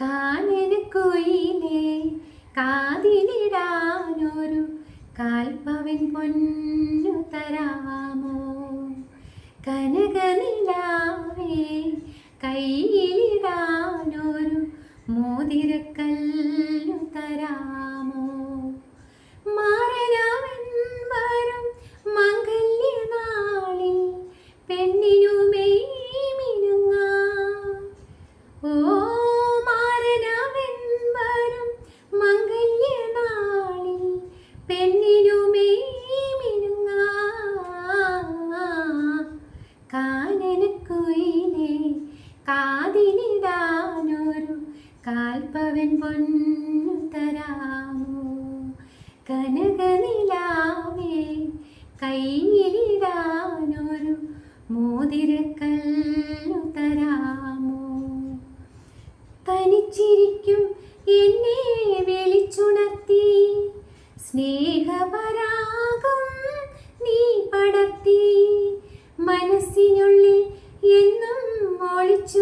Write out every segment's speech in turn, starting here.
കാനനക്കുയിലേ കാതിലിടാനൊരു കാൽപ്പവൻ പൊന്നു തരാമോ? കനകനിലാവേ കയ്യിലിടാനൊരു മോതിരക്കല്ലു തരാമോ? മാറനാവൻ വരും മംഗല്യനാളിൽ പെണ്ണിനു മെയ്മിനുങ്ങാം. ഓ കാതിലിടാനൊരു കാൽപ്പവൻ പൊന്നു തരാമോ? കനകനിലാവേ കയ്യിലിടാനൊരു മോതിരക്കല്ലു തരാമോ? തനിച്ചിരിക്കും എന്നെ വിളിച്ചുണർത്തി സ്നേഹപരാഗം നീ പടർത്തി.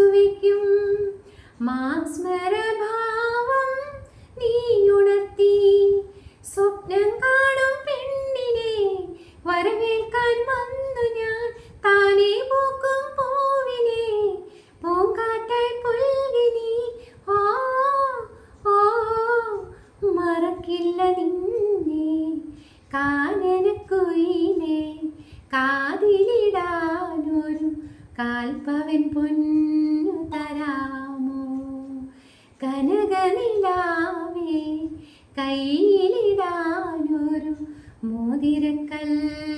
വയ്ക്കും മാസ്മരഭാവം നീ ഉണർത്തി സ്വപ്നം കാണും പെണ്ണിനെ വരവേൽക്കാൻ വന്നു ഞാൻ. താനേ പൂക്കും പൂവിനെ പൂങ്കാറ്റായി പുൽകിനി ഓ ഓ മറക്കില്ല നിന്നെ. കാനനക്കുയിലെ കാതിലിടാനൊരു കാൽപ്പവൻ പൊന്നു കനകനിലാവേ കയ്യിലിടാനൊരു മോതിരക്കല്ല